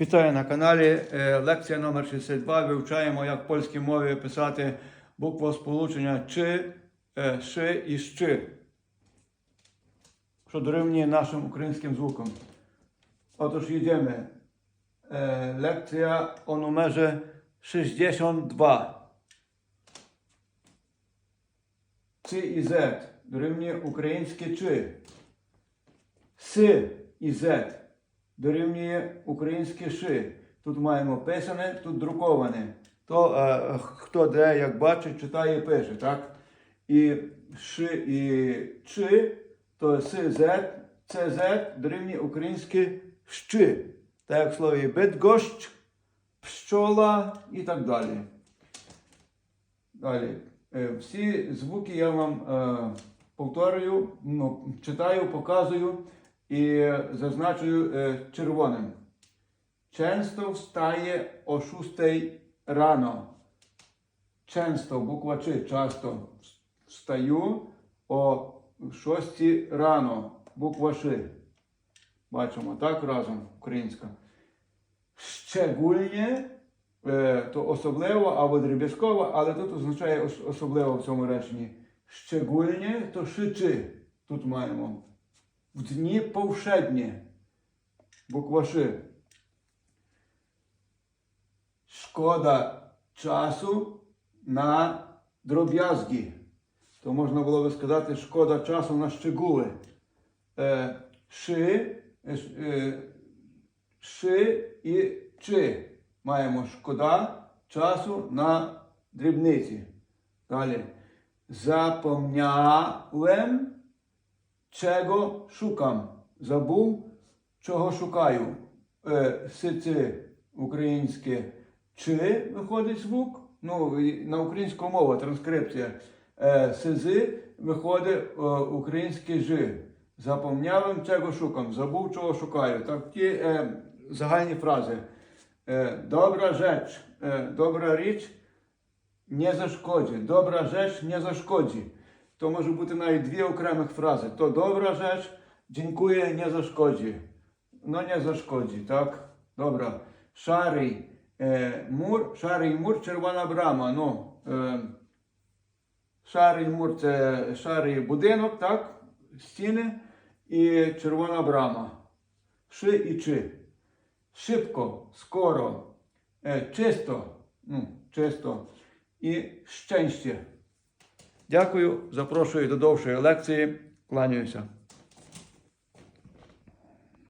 Вітаю на каналі. Е, Лекція номер 62. Вивчаємо, як в польській мові писати буквосполучення чи, е, ши і щи, що дорівнює нашим українським звуком. Otóż jedziemy. E, lekcja o numerze 62. Ці і Z дорівнює українське чи. С і Z дорівнює українське ши. Тут маємо писане, тут друковане. То е, хто де, як бачить, читає, і пише, так? І ши і чи, то С, Z, ЦЗ дорівнює українське щи. Так як в слові Битгощ, пщола і так далі. Далі. Е, Всі звуки я вам е, повторюю, ну, читаю, показую і зазначую е, червоним. Często wstaję o 6 rano. Często, буква Ч, часто встаю о 6 рано, буква Ш. Бачимо, так разом українська. Щегульне, то особливо або дріб'язково, але тут означає особливо в цьому реченні. Щегульне то шичи. Тут маємо. В дні повшедні. Буква Ш. Шкода часу на дроб'язки. То можна було би сказати, шкода часу на щегули. Е, ши, е, ш- е, ши і чи. Маємо шкода часу на дрібниці. Далі. Запомняłem, czego szukam. Забув, чого шукаю. Е, сиці українське чи виходить звук. Ну, на українську мову транскрипція. Е, сизи виходить е, українське жи. Запомнявим, чого шукам. Забув, чого шукаю. Так, ті е, загальні фрази. Е, добра rzecz, е, добра річ не зашкодzi. Добра rzecz не зашкодzi. To może бути навіть дві окремих фрази. То добра rzecz, dziękuję, nie zaszkodzi. No nie zaszkodzi, так? Добре. Шарий е, мур, шарий мур, червона брама. Ну, е, шарий мур це шарий будинок, так? Стіни і червона брама. Ши і чи. Шибко, скоро, е, чисто, ну, чисто і щастя. Дякую, запрошую до довшої лекції. Кланяюся.